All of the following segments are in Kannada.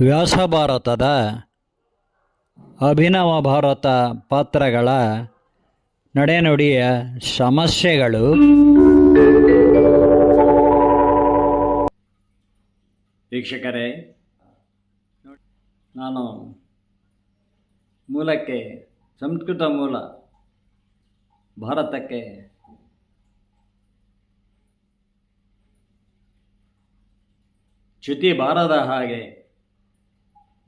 ವ್ಯಾಸ ಭಾರತದ ಅಭಿನವ ಭಾರತ ಪಾತ್ರಗಳ ನಡೆನುಡಿಯ ಸಮಸ್ಯೆಗಳು. ವೀಕ್ಷಕರೇ ನಾನು ಮೂಲಕ್ಕೆ ಸಂಸ್ಕೃತ ಮೂಲ ಭಾರತಕ್ಕೆ ಚ್ಯುತಿ ಬಾರದ ಹಾಗೆ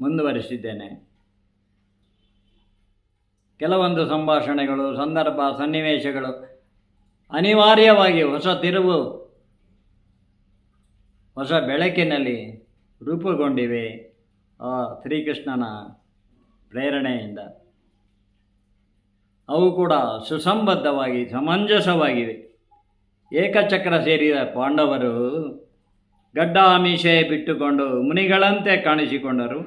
ಮುಂದುವರಿಸಿದ್ದೇನೆ. ಕೆಲವೊಂದು ಸಂಭಾಷಣೆಗಳು, ಸಂದರ್ಭ, ಸನ್ನಿವೇಶಗಳು ಅನಿವಾರ್ಯವಾಗಿ ಹೊಸ ತಿರುವು, ಹೊಸ ಬೆಳಕಿನಲ್ಲಿ ರೂಪುಗೊಂಡಿವೆ. ಆ ಶ್ರೀಕೃಷ್ಣನ ಪ್ರೇರಣೆಯಿಂದ. ಅವು ಕೂಡ ಸುಸಂಬದ್ಧವಾಗಿ, ಸಮಂಜಸವಾಗಿವೆ. ಏಕಚಕ್ರ ಸೇರಿದ ಪಾಂಡವರು ಗಡ್ಡ ಆಮಿಷೆ ಬಿಟ್ಟುಕೊಂಡು ಮುನಿಗಳಂತೆ ಕಾಣಿಸಿಕೊಂಡರು.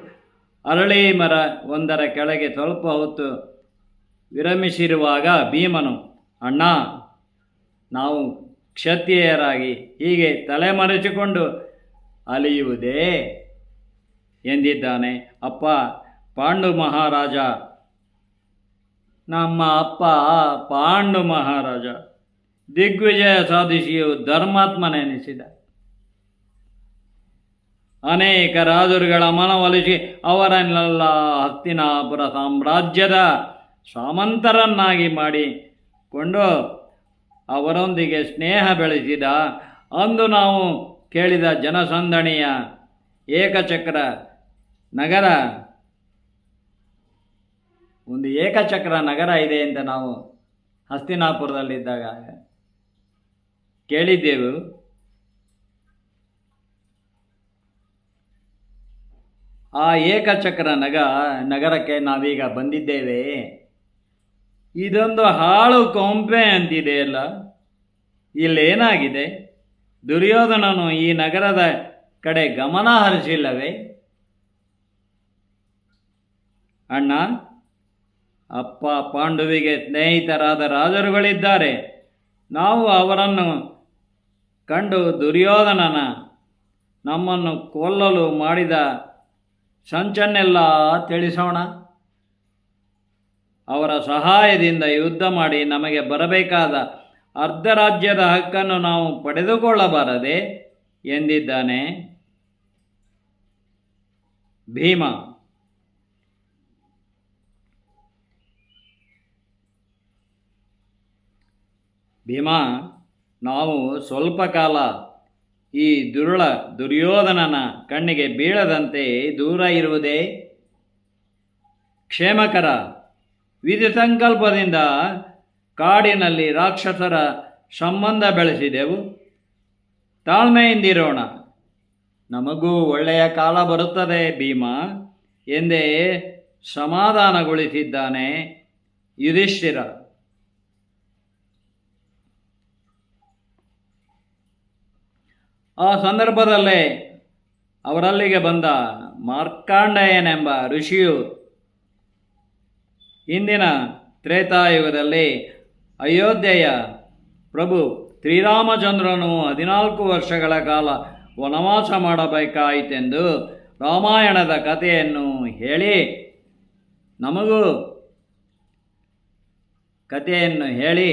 ಅರಳಿ ಮರ ಒಂದರ ಕೆಳಗೆ ಸ್ವಲ್ಪ ಹೊತ್ತು ವಿರಮಿಸಿರುವಾಗ ಭೀಮನು, ಅಣ್ಣ, ನಾವು ಕ್ಷತ್ರಿಯರಾಗಿ ಹೀಗೆ ತಲೆಮರೆಸಿಕೊಂಡು ಅಲಿಯುವುದೇ? ಎಂದಿದ್ದಾನೆ. ಅಪ್ಪ, ಪಾಂಡು ಮಹಾರಾಜ, ನಮ್ಮ ಅಪ್ಪ ಪಾಂಡು ಮಹಾರಾಜ, ದಿಗ್ವಿಜಯ ಸಾಧಿಸಿಯು ಧರ್ಮಾತ್ಮನೆನಿಸಿದ. ಅನೇಕ ರಾಜರುಗಳ ಮನವೊಲಿಸಿ ಅವರನ್ನೆಲ್ಲ ಹಸ್ತಿನಾಪುರ ಸಾಮ್ರಾಜ್ಯದ ಸಾಮಂತರನ್ನಾಗಿ ಮಾಡಿಕೊಂಡು ಅವರೊಂದಿಗೆ ಸ್ನೇಹ ಬೆಳೆಸಿದ. ಅಂದು ನಾವು ಕೇಳಿದ ಜನಸಂದಣಿಯ ಏಕಚಕ್ರ ನಗರ, ಒಂದು ಏಕಚಕ್ರ ನಗರ ಇದೆ ಅಂತ ನಾವು ಹಸ್ತಿನಾಪುರದಲ್ಲಿದ್ದಾಗ ಕೇಳಿದ್ದೆವು. ಆ ಏಕಚಕ್ರ ನಗ, ನಗರಕ್ಕೆ ನಾವೀಗ ಬಂದಿದ್ದೇವೆ. ಇದೊಂದು ಹಾಳು ಕೊಂಪೆ ಅಂತಿದೆಯಲ್ಲ ಇಲ್ಲೇನಾಗಿದೆ? ದುರ್ಯೋಧನನು ಈ ನಗರದ ಕಡೆ ಗಮನ ಹರಿಸಿಲ್ಲವೇ? ಅಣ್ಣ, ಅಪ್ಪ ಪಾಂಡುವಿಗೆ ಸ್ನೇಹಿತರಾದ ರಾಜರುಗಳಿದ್ದಾರೆ. ನಾವು ಅವರನ್ನು ಕಂಡು ದುರ್ಯೋಧನನ ನಮ್ಮನ್ನು ಕೊಲ್ಲಲು ಮಾಡಿದ ಸಂಚನ್ನೆಲ್ಲ ತಿಳಿಸೋಣ. ಅವರ ಸಹಾಯದಿಂದ ಯುದ್ಧ ಮಾಡಿ ನಮಗೆ ಬರಬೇಕಾದ ಅರ್ಧ ರಾಜ್ಯದ ಹಕ್ಕನ್ನು ನಾವು ಪಡೆದುಕೊಳ್ಳಬಾರದೆ ಎಂದಿದ್ದಾನೆ. ಭೀಮ. ಭೀಮ, ನಾವು ಸ್ವಲ್ಪ ಕಾಲ ಈ ದುರುಳ ದುರ್ಯೋಧನನ ಕಣ್ಣಿಗೆ ಬೀಳದಂತೆ ದೂರ ಇರುವುದೇ ಕ್ಷೇಮಕರ ವಿಧಿ ಸಂಕಲ್ಪದಿಂದ ಕಾಡಿನಲ್ಲಿ ರಾಕ್ಷಸರ ಸಂಬಂಧ ಬೆಳೆಸಿದೆವು. ತಾಳ್ಮೆಯಿಂದಿರೋಣ. ನಮಗೂ ಒಳ್ಳೆಯ ಕಾಲ ಬರುತ್ತದೆ ಭೀಮ ಎಂದೇ ಸಮಾಧಾನಗೊಳಿಸಿದ್ದಾನೆ ಯುಧಿಷ್ಠಿರ. ಆ ಸಂದರ್ಭದಲ್ಲೇ ಅವರಲ್ಲಿಗೆ ಬಂದ ಮಾರ್ಕಾಂಡಯನೆಂಬ ಋಷಿಯು ಇಂದಿನ ತ್ರೇತಾಯುಗದಲ್ಲಿ ಅಯೋಧ್ಯೆಯ ಪ್ರಭು ಶ್ರೀರಾಮಚಂದ್ರನು ಹದಿನಾಲ್ಕು ವರ್ಷಗಳ ಕಾಲ ವನವಾಸ ಮಾಡಬೇಕಾಯಿತೆಂದು ರಾಮಾಯಣದ ಕಥೆಯನ್ನು ಹೇಳಿ, ನಮಗೂ ಕಥೆಯನ್ನು ಹೇಳಿ,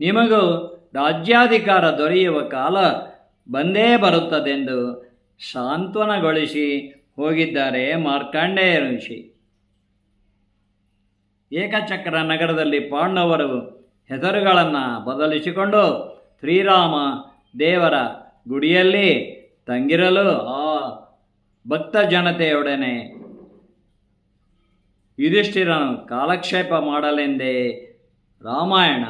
ನಿಮಗೂ ರಾಜ್ಯಾಧಿಕಾರ ದೊರೆಯುವ ಕಾಲ ಬಂದೇ ಬರುತ್ತದೆಂದು ಸಾಂತ್ವನಗೊಳಿಸಿ ಹೋಗಿದ್ದಾರೆ ಮಾರ್ಕಾಂಡೇಯ ಋಷಿ. ಏಕಚಕ್ರ ನಗರದಲ್ಲಿ ಪಾಂಡವರು ಹೆಸರುಗಳನ್ನು ಬದಲಿಸಿಕೊಂಡು ಶ್ರೀರಾಮ ದೇವರ ಗುಡಿಯಲ್ಲಿ ತಂಗಿರಲು ಆ ಭಕ್ತ ಜನತೆಯೊಡನೆ ಯುಧಿಷ್ಠಿರನು ಕಾಲಕ್ಷೇಪ ಮಾಡಲೆಂದೇ ರಾಮಾಯಣ.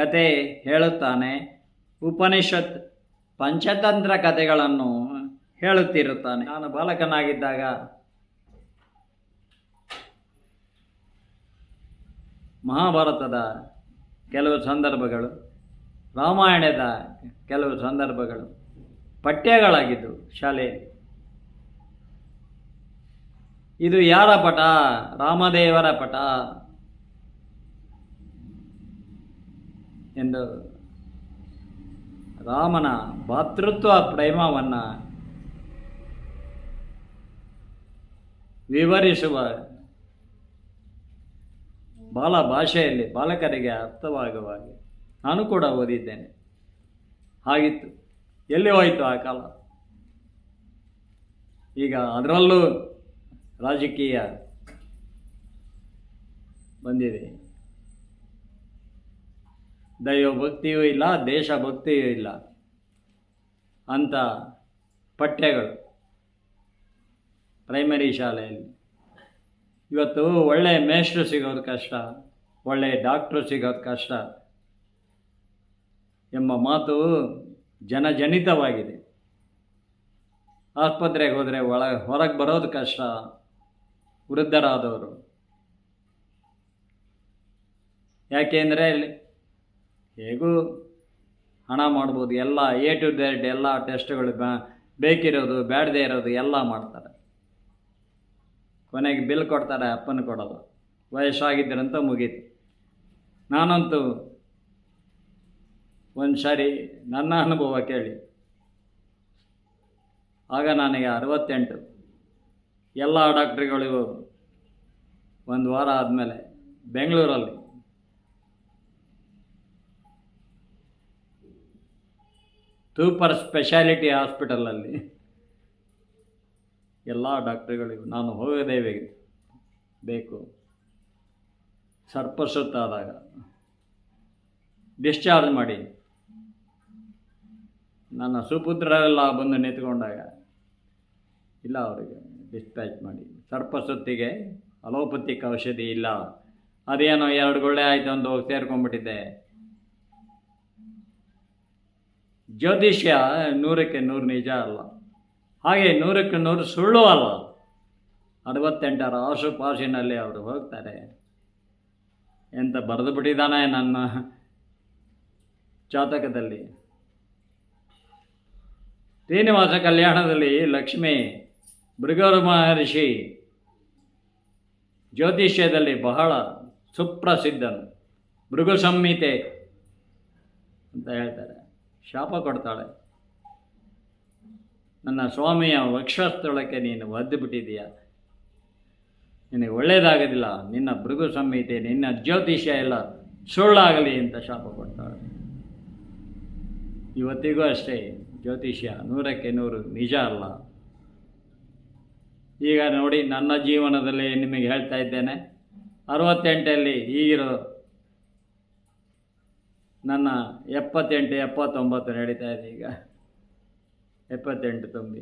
ಕತೆ ಹೇಳುತ್ತಾನೆ. ಉಪನಿಷತ್ ಪಂಚತಂತ್ರ ಕಥೆಗಳನ್ನು ಹೇಳುತ್ತಿರುತ್ತಾನೆ. ನಾನು ಬಾಲಕನಾಗಿದ್ದಾಗ ಮಹಾಭಾರತದ ಕೆಲವು ಸಂದರ್ಭಗಳು, ರಾಮಾಯಣದ ಕೆಲವು ಸಂದರ್ಭಗಳು, ಪಠ್ಯಗಳಾಗಿದ್ದು ಶಾಲೆಯಲ್ಲಿ. ಇದು ಯಾರ ಪಟ ರಾಮದೇವರ ಪಟ ಎಂದು ರಾಮನ ಭಾತೃತ್ವ ಪ್ರೇಮವನ್ನು ವಿವರಿಸುವ ಬಾಲ ಭಾಷೆಯಲ್ಲಿ ಬಾಲಕರಿಗೆ ಅರ್ಥವಾಗುವ ಹಾಗೆ ನಾನು ಕೂಡ ಓದಿದ್ದೇನೆ. ಹಾಗಿತ್ತು. ಎಲ್ಲಿ ಹೋಯಿತು ಆ ಕಾಲ? ಈಗ ಅದರಲ್ಲೂ ರಾಜಕೀಯ ಬಂದಿದೆ. ದೈವ ಭಕ್ತಿಯೂ ಇಲ್ಲ ದೇಶ ಭಕ್ತಿಯೂ ಇಲ್ಲ ಅಂಥ ಪಠ್ಯಗಳು. ಪ್ರೈಮರಿ ಶಾಲೆಯಲ್ಲಿ. ಇವತ್ತು ಒಳ್ಳೆಯ ಮೇಷ್ಟ್ರು ಸಿಗೋದು ಕಷ್ಟ ಒಳ್ಳೆಯ ಡಾಕ್ಟ್ರು ಸಿಗೋದು ಕಷ್ಟ ಎಂಬ ಮಾತು ಜನಜನಿತವಾಗಿದೆ. ಆಸ್ಪತ್ರೆಗೆ ಹೋದರೆ ಒಳ, ಹೊರಗೆ ಬರೋದು ಕಷ್ಟ, ವೃದ್ಧರಾದವರು. ಯಾಕೆಂದರೆ ಹೇಗೂ ಹಣ ಮಾಡ್ಬೋದು, ಎಲ್ಲ ಎ ಟು ಝೆಡ್ ಎಲ್ಲ ಟೆಸ್ಟ್ಗಳು ಬೇಕಿರೋದು ಬೇಡದೇ ಇರೋದು ಎಲ್ಲ ಮಾಡ್ತಾರೆ. ಕೊನೆಗೆ ಬಿಲ್ ಕೊಡ್ತಾರೆ, ಅಪ್ಪನ ಕೊಡೋದು ವಯಸ್ಸಾಗಿದ್ದರಂತ ಮುಗೀತು. ನಾನಂತೂ ಒಂದು ಸಾರಿ ನನ್ನ ಅನುಭವ ಕೇಳಿ. ಆಗ ನನಗೆ ಅರವತ್ತೆಂಟು. ಎಲ್ಲ ಡಾಕ್ಟ್ರುಗಳಿಗೂ ಒಂದು ವಾರ ಆದಮೇಲೆ ಬೆಂಗಳೂರಲ್ಲಿ. ಸೂಪರ್ ಸ್ಪೆಷಾಲಿಟಿ ಹಾಸ್ಪಿಟಲಲ್ಲಿ ಎಲ್ಲ ಡಾಕ್ಟ್ರುಗಳಿಗೂ ನಾನು ಹೋಗೋದೇ ಬೇಕು. ಬೇಕು. ಸರ್ಪಸುತ್ತಾದಾಗ. ಡಿಸ್ಚಾರ್ಜ್ ಮಾಡಿ. ನನ್ನ ಸುಪುತ್ರರೆಲ್ಲ ಬಂದು ನಿಂತ್ಕೊಂಡಾಗ ಇಲ್ಲ ಅವರಿಗೆ ಡಿಸ್ಪ್ಯಾಚ್ ಮಾಡಿ. ಸರ್ಪಸುತ್ತಿಗೆ ಅಲೋಪತಿಕ್ ಔಷಧಿ ಇಲ್ಲ. ಅದೇನೋ ಎರಡು ಗುಳ್ಳೆ ಆಯಿತು ಅಂತ ಹೋಗಿ ಸೇರ್ಕೊಂಡ್ಬಿಟ್ಟಿದ್ದೆ. ಜ್ಯೋತಿಷ್ಯ ನೂರಕ್ಕೆ ನೂರು ನಿಜ ಅಲ್ಲ. ಹಾಗೆ ನೂರಕ್ಕೆ ನೂರು ಸುಳ್ಳು ಅಲ್ಲ. ಅರವತ್ತೆಂಟರ ಆಸುಪಾಸಿನಲ್ಲಿ ಅವರು ಹೋಗ್ತಾರೆ. ಎಂತ ಬರೆದು ಬಿಟ್ಟಿದ್ದಾನೆ ನನ್ನ ಜಾತಕದಲ್ಲಿ. ಶ್ರೀನಿವಾಸ ಕಲ್ಯಾಣದಲ್ಲಿ ಲಕ್ಷ್ಮಿ, ಮೃಗರ ಮಹರ್ಷಿ, ಜ್ಯೋತಿಷ್ಯದಲ್ಲಿ ಬಹಳ ಸುಪ್ರಸಿದ್ಧನು. ಭೃಗು ಸಂಹಿತೆ ಅಂತ ಹೇಳ್ತಾರೆ. ಶಾಪ ಕೊಡ್ತಾಳೆ. ನನ್ನ ಸ್ವಾಮಿಯ ವಕ್ಷಸ್ಥಳಕ್ಕೆ ನೀನು ಒದ್ದು ಬಿಟ್ಟಿದೀಯ ನಿನಗೆ ಒಳ್ಳೆಯದಾಗೋದಿಲ್ಲ ನಿನ್ನ ಭೃಗು ಸಂಹಿತೆ, ನಿನ್ನ ಜ್ಯೋತಿಷ್ಯ ಎಲ್ಲ ಸುಳ್ಳಾಗಲಿ ಅಂತ ಶಾಪ ಕೊಡ್ತಾಳೆ. ಇವತ್ತಿಗೂ ಅಷ್ಟೇ, ಜ್ಯೋತಿಷ್ಯ ನೂರಕ್ಕೆ ನೂರು ನಿಜ ಅಲ್ಲ. ಈಗ ನೋಡಿ ನನ್ನ ಜೀವನದಲ್ಲಿ ನಿಮಗೆ ಹೇಳ್ತಾ ಇದ್ದೇನೆ, ಅರವತ್ತೆಂಟಲ್ಲಿ ಈಗಿರೋ ನನ್ನ ಎಪ್ಪತ್ತೆಂಟು ಎಪ್ಪತ್ತೊಂಬತ್ತು ನಡೀತಾ ಇದೆ ಈಗ. ಎಪ್ಪತ್ತೆಂಟು ತುಂಬಿ.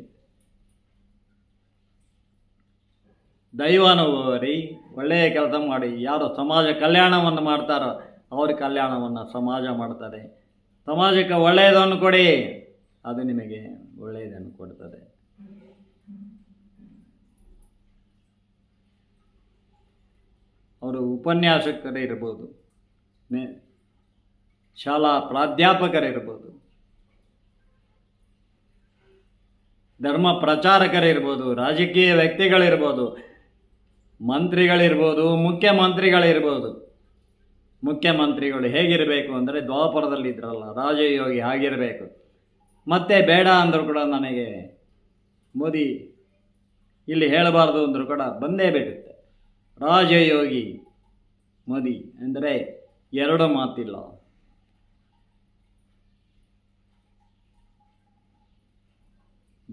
ದೈವಾನುಭವರಿ ಒಳ್ಳೆಯ ಕೆಲಸ ಮಾಡಿ. ಯಾರು ಸಮಾಜ ಕಲ್ಯಾಣವನ್ನು ಮಾಡ್ತಾರೋ ಅವ್ರ ಕಲ್ಯಾಣವನ್ನು ಸಮಾಜ ಮಾಡ್ತಾರೆ. ಸಮಾಜಕ್ಕೆ ಒಳ್ಳೆಯದನ್ನು ಕೊಡಿ. ಅದು ನಿಮಗೆ ಒಳ್ಳೆಯದನ್ನು ಕೊಡ್ತದೆ. ಅವರು ಉಪನ್ಯಾಸಕರೇ ಇರ್ಬೋದು. ಶಾಲಾ ಪ್ರಾಧ್ಯಾಪಕರಿರ್ಬೋದು, ಧರ್ಮ ಪ್ರಚಾರಕರಿರ್ಬೋದು, ರಾಜಕೀಯ ವ್ಯಕ್ತಿಗಳಿರ್ಬೋದು, ಮಂತ್ರಿಗಳಿರ್ಬೋದು, ಮುಖ್ಯಮಂತ್ರಿಗಳಿರ್ಬೋದು. ಮುಖ್ಯಮಂತ್ರಿಗಳು ಹೇಗಿರಬೇಕು ಅಂದರೆ ದ್ವಾಪರದಲ್ಲಿ ಇದ್ರಲ್ಲ ರಾಜಯೋಗಿ ಆಗಿರಬೇಕು ಮತ್ತೆ ಬೇಡ ಅಂದರೂ ಕೂಡ ನನಗೆ ಮೋದಿ ಇಲ್ಲಿ ಹೇಳಬಾರ್ದು ಅಂದರೂ ಕೂಡ ಬಂದೇ ಬಿಡುತ್ತೆ. ರಾಜಯೋಗಿ ಮೋದಿ ಅಂದರೆ ಎರಡು ಮಾತಿಲ್ಲ.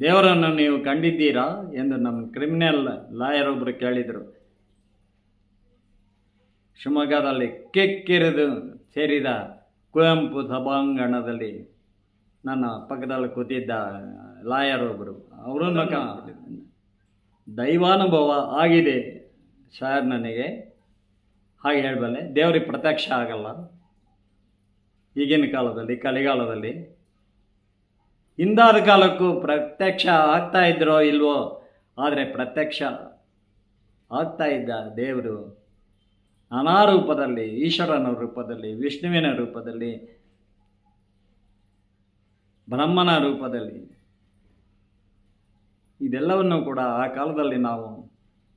ದೇವರನ್ನು ನೀವು ಕಂಡಿದ್ದೀರಾ ಎಂದು ನಮ್ಮ ಕ್ರಿಮಿನಲ್ ಲಾಯರ್ ಒಬ್ಬರು ಕೇಳಿದರು. ಶಿವಮೊಗ್ಗದಲ್ಲಿ ಕೆಕ್ಕಿರಿದು ಸೇರಿದ ಕುವೆಂಪು ಸಭಾಂಗಣದಲ್ಲಿ ನನ್ನ ಪಕ್ಕದಲ್ಲಿ ಕೂತಿದ್ದ ಲಾಯರ್ ಒಬ್ಬರು ಅವರನ್ನು ದೈವಾನುಭವ ಆಗಿದೆ ಸರ್ ನನಗೆ. ಹಾಗೆ ಹೇಳಬಲ್ಲೆ, ದೇವರಿಗೆ ಪ್ರತ್ಯಕ್ಷ ಆಗಲ್ಲ. ಈಗಿನ ಕಾಲದಲ್ಲಿ, ಕಲಿಗಾಲದಲ್ಲಿ ಹಿಂದಾದ ಕಾಲಕ್ಕೂ ಪ್ರತ್ಯಕ್ಷ ಆಗ್ತಾ ಇದ್ರೋ ಇಲ್ವೋ, ಆದರೆ ಪ್ರತ್ಯಕ್ಷ ಆಗ್ತಾ ಇದ್ದ ದೇವರು ನಾನಾ ರೂಪದಲ್ಲಿ ಈಶ್ವರನ ರೂಪದಲ್ಲಿ, ವಿಷ್ಣುವಿನ ರೂಪದಲ್ಲಿ, ಬ್ರಹ್ಮನ ರೂಪದಲ್ಲಿ, ಇದೆಲ್ಲವನ್ನು ಕೂಡ ಆ ಕಾಲದಲ್ಲಿ ನಾವು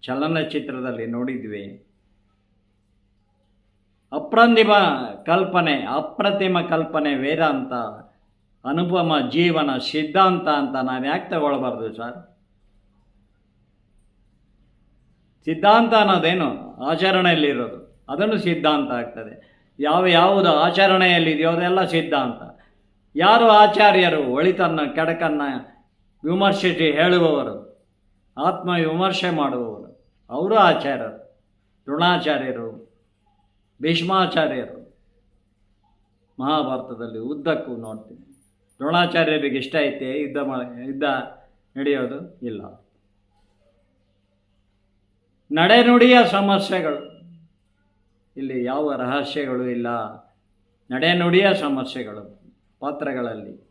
ಚಲನಚಿತ್ರದಲ್ಲಿ ನೋಡಿದ್ವಿ. ಅಪ್ರಂತಿಮ ಕಲ್ಪನೆ, ಅಪ್ರತಿಮ ಕಲ್ಪನೆ ವೇದಾಂತ ಅನುಪಮ ಜೀವನ ಸಿದ್ಧಾಂತ ಅಂತ ನಾನು ಯಾಕೆ ತಗೊಳ್ಬಾರ್ದು ಸರ್? ಸಿದ್ಧಾಂತ ಅನ್ನೋದೇನು? ಆಚರಣೆಯಲ್ಲಿರೋದು. ಅದನ್ನು ಸಿದ್ಧಾಂತ ಆಗ್ತದೆ. ಯಾವ ಯಾವುದು ಆಚರಣೆಯಲ್ಲಿದೆಯೋ ಅದೆಲ್ಲ ಸಿದ್ಧಾಂತ. ಯಾರು ಆಚಾರ್ಯರು? ಒಳಿತನ್ನು, ಕೆಡಕನ್ನು ವಿಮರ್ಶಿಸಿ ಹೇಳುವವರು. ಆತ್ಮ ವಿಮರ್ಶೆ ಮಾಡುವವರು. ಅವರು ಆಚಾರ್ಯರು. ದ್ರೋಣಾಚಾರ್ಯರು. ಭೀಷ್ಮಾಚಾರ್ಯರು. ಮಹಾಭಾರತದಲ್ಲಿ ಉದ್ದಕ್ಕೂ ನೋಡ್ತೀನಿ. ದ್ರೋಣಾಚಾರ್ಯರಿಗೆ ಇಷ್ಟ ಐತೆ, ಯುದ್ಧ ಮಾಡ ಯುದ್ಧ ನಡೆಯೋದು ಇಲ್ಲ. ನಡೆನುಡಿಯ ಸಮಸ್ಯೆಗಳು. ಇಲ್ಲಿ ಯಾವ ರಹಸ್ಯಗಳು ಇಲ್ಲ. ನಡೆನುಡಿಯ ಸಮಸ್ಯೆಗಳು ಪಾತ್ರಗಳಲ್ಲಿ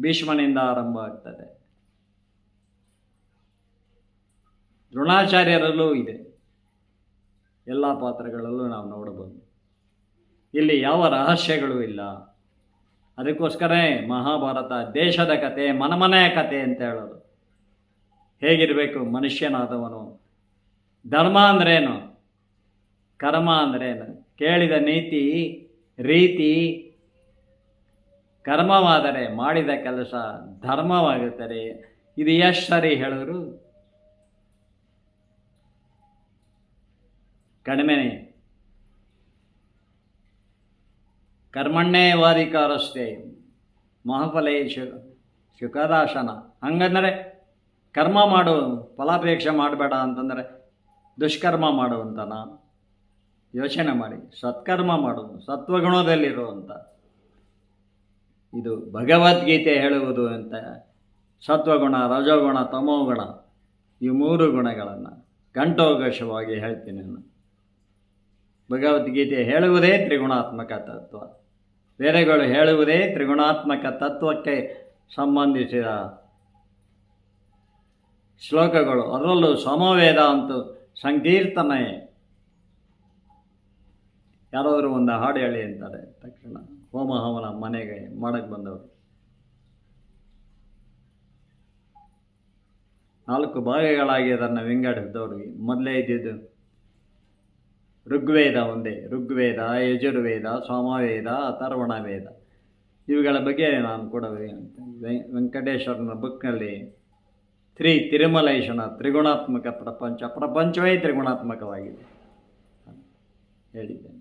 ಭೀಷ್ಮನಿಂದ ಆರಂಭ ಆಗ್ತದೆ. ದ್ರೋಣಾಚಾರ್ಯರಲ್ಲೂ ಇದೆ. ಎಲ್ಲ ಪಾತ್ರಗಳಲ್ಲೂ ನಾವು ನೋಡಬಹುದು. ಇಲ್ಲಿ ಯಾವ ರಹಸ್ಯಗಳು ಇಲ್ಲ. ಅದಕ್ಕೋಸ್ಕರನೇ ಮಹಾಭಾರತ ದೇಶದ ಕತೆ, ಮನಮನೆಯ ಕತೆ ಅಂತ ಹೇಳೋದು. ಹೇಗಿರಬೇಕು ಮನುಷ್ಯನಾದವನು? ಧರ್ಮ ಅಂದ್ರೇನು? ಕರ್ಮ ಅಂದ್ರೇನು? ಕೇಳಿದ ನೀತಿ, ರೀತಿ, ಕರ್ಮವಾದರೆ ಮಾಡಿದ ಕೆಲಸ ಧರ್ಮವಾಗುತ್ತದೆ. ಇದು ಎಷ್ಟು ಸರಿ ಹೇಳಿದ್ರು ಕಡಿಮೆನೆ ಕರ್ಮಣ್ಣೇವಾಧಿಕಾರಸ್ಥೆ ಮಹಾಫಲೇಶು ಶುಕದಾಶನ. ಹಂಗಂದರೆ ಕರ್ಮ ಮಾಡು, ಫಲಾಪೇಕ್ಷೆ ಮಾಡಬೇಡ ಅಂತಂದರೆ ದುಷ್ಕರ್ಮ ಮಾಡು ಅಂತನ. ಯೋಚನೆ ಮಾಡಿ, ಸತ್ಕರ್ಮ ಮಾಡು ಸತ್ವಗುಣದಲ್ಲಿರುವಂಥ ಇದು ಭಗವದ್ಗೀತೆ ಹೇಳುವುದು ಅಂತ. ಸತ್ವಗುಣ, ರಜೋಗುಣ, ತಮೋಗುಣ, ಈ ಮೂರು ಗುಣಗಳನ್ನು ಕಂಠೋಘೋಷವಾಗಿ ಹೇಳ್ತೀನಿ ನಾನು. ಭಗವದ್ಗೀತೆ ಹೇಳುವುದೇ ತ್ರಿಗುಣಾತ್ಮಕ ತತ್ವ. ಬೇರೆಗಳು ಹೇಳುವುದೇ ತ್ರಿಗುಣಾತ್ಮಕ ತತ್ವಕ್ಕೆ ಸಂಬಂಧಿಸಿದ ಶ್ಲೋಕಗಳು. ಅದರಲ್ಲೂ ಸಮವೇದ ಅಂತೂ ಸಂಕೀರ್ತನೆ. ಯಾರಾದರೂ ಒಂದು ಹಾಡು ಹೇಳಿ ಅಂತಾರೆ. ತಕ್ಷಣ ಹೋಮ ಹವನ ಮನೆಗೆ ಮಾಡಕ್ಕೆ ಬಂದವರು. ನಾಲ್ಕು ಭಾಗಗಳಾಗಿ ಅದನ್ನು ವಿಂಗಡಿಸಿದವ್ರಿಗೆ ಮೊದಲೇ ಇದ್ದಿದ್ದು ಋಗ್ವೇದ ಒಂದೇ. ಋಗ್ವೇದ, ಯಜುರ್ವೇದ, ಸಾಮವೇದ ಅಥರ್ವಣ ವೇದ ಇವುಗಳ ಬಗ್ಗೆ ನಾನು ಕೂಡ ವೆಂಕಟೇಶ್ವರನ ಬುಕ್ನಲ್ಲಿ ತ್ರಿ ತಿರುಮಲೇಶನ ತ್ರಿಗುಣಾತ್ಮಕ ಪ್ರಪಂಚ, ಪ್ರಪಂಚವೇ ತ್ರಿಗುಣಾತ್ಮಕವಾಗಿದೆ ಹೇಳಿದ್ದೇನೆ.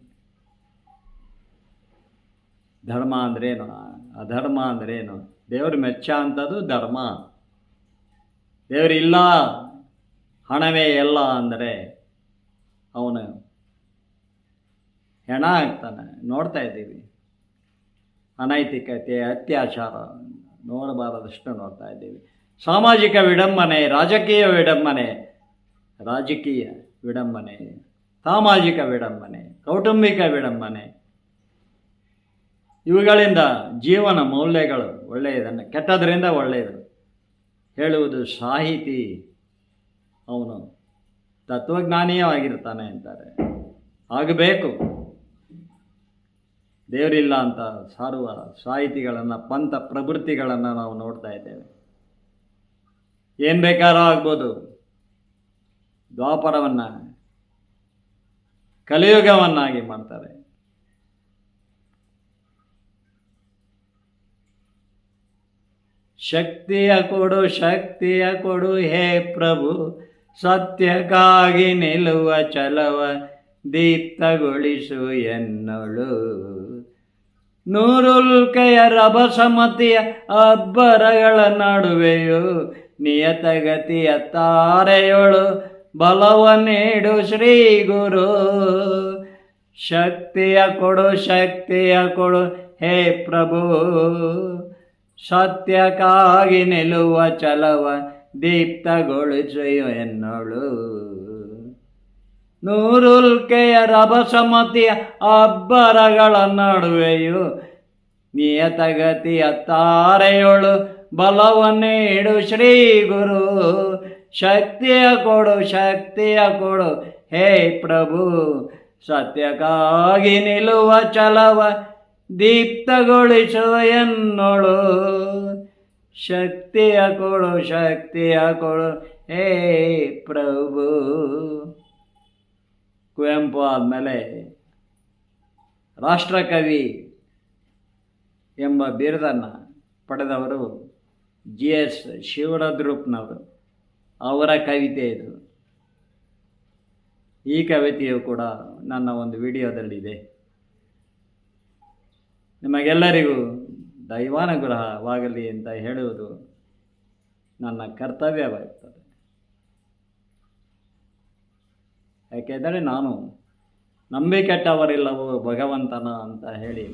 ಧರ್ಮ ಅಂದ್ರೇನು? ಅಧರ್ಮ ಅಂದ್ರೇನು? ದೇವರು ಮೆಚ್ಚ ಅಂಥದ್ದು ಧರ್ಮ. ದೇವರಿಲ್ಲ, ಹಣವೇ ಎಲ್ಲ ಅಂದರೆ ಅವನು ಹೆಣ ಆಗ್ತಾನೆ. ನೋಡ್ತಾ ಇದ್ದೀವಿ. ಅನೈತಿಕತೆ, ಅತ್ಯಾಚಾರ ನೋಡಬಾರದಷ್ಟು ನೋಡ್ತಾ ಇದ್ದೀವಿ. ಸಾಮಾಜಿಕ ವಿಡಂಬನೆ, ರಾಜಕೀಯ ವಿಡಂಬನೆ ರಾಜಕೀಯ ವಿಡಂಬನೆ, ಸಾಮಾಜಿಕ ವಿಡಂಬನೆ, ಕೌಟುಂಬಿಕ ವಿಡಂಬನೆ, ಇವುಗಳಿಂದ ಜೀವನ ಮೌಲ್ಯಗಳು ಒಳ್ಳೆಯದನ್ನು ಕೆಟ್ಟದರಿಂದ ಒಳ್ಳೆಯದು. ಹೇಳುವುದು ಸಾಹಿತಿ. ಅವನು ತತ್ವಜ್ಞಾನೀಯವಾಗಿರ್ತಾನೆ ಅಂತಾರೆ. ಆಗಬೇಕು. ದೇವರಿಲ್ಲ ಅಂತ ಸಾರುವ ಸಾಹಿತಿಗಳನ್ನು, ಪಂಥ ಪ್ರವೃತ್ತಿಗಳನ್ನು ನಾವು ನೋಡ್ತಾ ಇದ್ದೇವೆ. ಏನು ಬೇಕಾದ್ರೂ ಆಗ್ಬೋದು. ದ್ವಾಪರವನ್ನು, ಕಲಿಯುಗವನ್ನಾಗಿ ಮಾಡ್ತಾರೆ. ಶಕ್ತಿಯ ಕೊಡು ಶಕ್ತಿಯ ಕೊಡು ಹೇ ಪ್ರಭು, ಸತ್ಯಕ್ಕಾಗಿ ನಿಲ್ಲುವ ಚಲವ ದೀಪ್ತಗೊಳಿಸು ಎನ್ನಳು. ನೂರುಲ್ಕೆಯ ರಭಸಮತಿಯ ಅಬ್ಬರಗಳ ನಡುವೆಯೂ ನಿಯತಗತಿಯ ತಾರೆಯೊಳು ಬಲವ ನೀಡು ಶ್ರೀ ಗುರು. ಶಕ್ತಿಯ ಕೊಡು ಶಕ್ತಿಯ ಕೊಡು, ಹೇ ಪ್ರಭು. ಸತ್ಯಕ್ಕಾಗಿ ನಿಲ್ಲುವ ಚಲವ ದೀಪ್ತಗೊಳಿಸು ಎನ್ನೋಳು ನೂರುಲ್ಕೆಯ ರಭಸಮತಿಯ ಅಬ್ಬರಗಳ ನಡುವೆಯೂ ನಿಯತಗತಿಯ ತಾರೆಯೊಳು ಬಲವ ನೀಡು ಶ್ರೀ ಗುರು. ಶಕ್ತಿಯ ಕೊಡು ಶಕ್ತಿಯ ಕೊಡು. ಹೇ ಪ್ರಭು, ಸತ್ಯಕ್ಕಾಗಿ ನಿಲ್ಲುವ ಚಲವ ದೀಪ್ತಗೊಳಿಸು ಎನ್ನೋಳು. ಶಕ್ತಿಯ ಕೊಡು ಶಕ್ತಿಯ ಕೊಡು. ಹೇ ಪ್ರಭು. ಕುವೆಂಪು ಆದಮೇಲೆ ರಾಷ್ಟ್ರಕವಿ ಎಂಬ ಬಿರುದನ್ನು ಪಡೆದವರು ಜಿ ಎಸ್ ಶಿವರದ್ರೂಪ್ನವರು. ಅವರ ಕವಿತೆ ಇದು. ಈ ಕವಿತೆಯು ಕೂಡ ನನ್ನ ಒಂದು ವಿಡಿಯೋದಲ್ಲಿದೆ. ನಿಮಗೆಲ್ಲರಿಗೂ ದೈವಾನುಗ್ರಹವಾಗಲಿ ಅಂತ ಹೇಳುವುದು ನನ್ನ ಕರ್ತವ್ಯವಾಗುತ್ತದೆ ಯಾಕೆಂದರೆ ನಾನು ನಂಬಿಕೆಟ್ಟವರಿಲ್ಲವೋ ಭಗವಂತನ ಅಂತ ಹೇಳಿ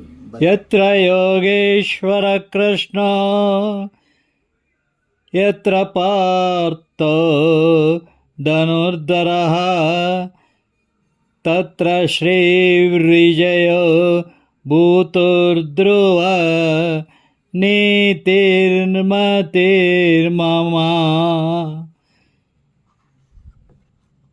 ಯತ್ರ ಯೋಗೇಶ್ವರ ಕೃಷ್ಣ, ಯತ್ರ ಪಾರ್ಥ ಧನುರ್ಧರ, ತತ್ರ ಶ್ರೀ ವಿಜಯ ಭೂತುರ್ಧ್ರುವ ನೀತಿರ್ಮತಿರ್ಮಮ.